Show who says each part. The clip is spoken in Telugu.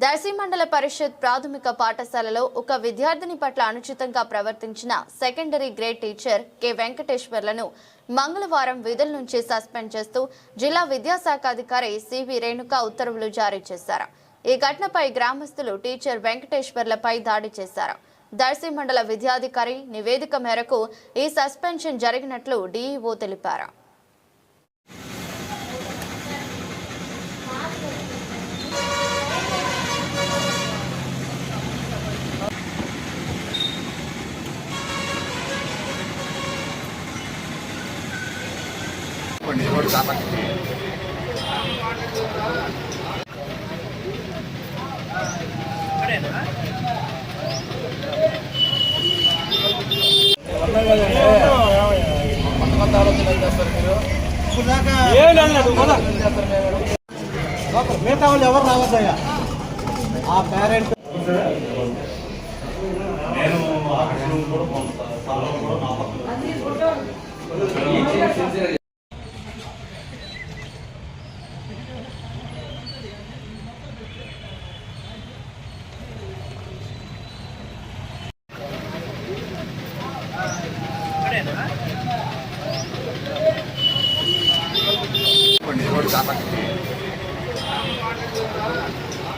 Speaker 1: దర్శి మండల పరిషత్ ప్రాథమిక పాఠశాలలో ఒక విద్యార్థిని పట్ల అనుచితంగా ప్రవర్తించిన సెకండరీ గ్రేడ్ టీచర్ కె వెంకటేశ్వర్లను మంగళవారం విధుల నుంచి సస్పెండ్ చేస్తూ జిల్లా విద్యాశాఖ అధికారి సివి రేణుక ఉత్తర్వులు జారీ చేశారు. ఈ ఘటనపై గ్రామస్తులు టీచర్ వెంకటేశ్వర్లపై దాడి చేశారు. దర్శి మండల విద్యాధికారి నివేదిక మేరకు ఈ సస్పెన్షన్ జరిగినట్లు డీఈఓ తెలిపారు.
Speaker 2: కొన్ని రోడ్డు కాబట్టి కొత్త కొత్త ఆలోచనలు ఏం చేస్తారు మీరు ఏం చేస్తారు మీరు
Speaker 3: మిగతా వాళ్ళు ఎవరు రావద్దయ్యా ఆ పేరెంట్
Speaker 2: రోడ్డు